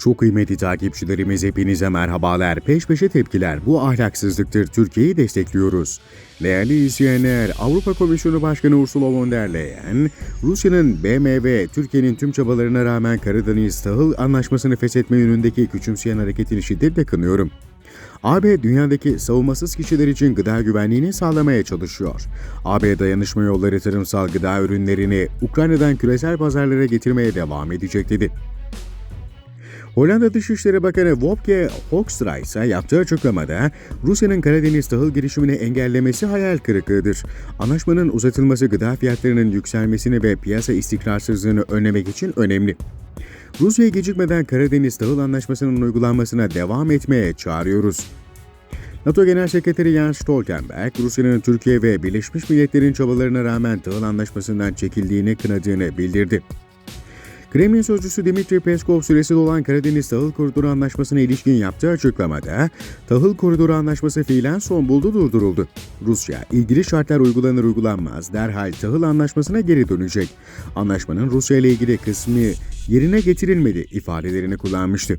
Çok kıymetli takipçilerimiz hepinize merhabalar. Peş peşe tepkiler. Bu ahlaksızlıktır. Türkiye'yi destekliyoruz. Değerli izleyenler, Avrupa Komisyonu Başkanı Ursula von der Leyen, Rusya'nın BMW, Türkiye'nin tüm çabalarına rağmen Karadeniz Tahıl Anlaşması'nı feshetme yönündeki küçümseyen hareketini şiddetle kınıyorum. AB dünyadaki savunmasız kişiler için gıda güvenliğini sağlamaya çalışıyor. AB dayanışma yolları tarımsal gıda ürünlerini Ukrayna'dan küresel pazarlara getirmeye devam edecek dedi. Hollanda Dışişleri Bakanı Wopke Hoekstra ise yaptığı açıklamada Rusya'nın Karadeniz tahıl girişimini engellemesi hayal kırıklığıdır. Anlaşmanın uzatılması gıda fiyatlarının yükselmesini ve piyasa istikrarsızlığını önlemek için önemli. Rusya'yı gecikmeden Karadeniz Tahıl Anlaşması'nın uygulanmasına devam etmeye çağırıyoruz. NATO Genel Sekreteri Jens Stoltenberg, Rusya'nın Türkiye ve Birleşmiş Milletler'in çabalarına rağmen tahıl anlaşmasından çekildiğini kınadığını bildirdi. Kremlin sözcüsü Dimitri Peskov süresi dolan Karadeniz Tahıl Koridoru Anlaşması'na ilişkin yaptığı açıklamada, Tahıl Koridoru Anlaşması fiilen son buldu durduruldu. Rusya, ilgili şartlar uygulanır uygulanmaz derhal Tahıl Anlaşması'na geri dönecek. Anlaşmanın Rusya ile ilgili kısmı yerine getirilmedi ifadelerini kullanmıştı.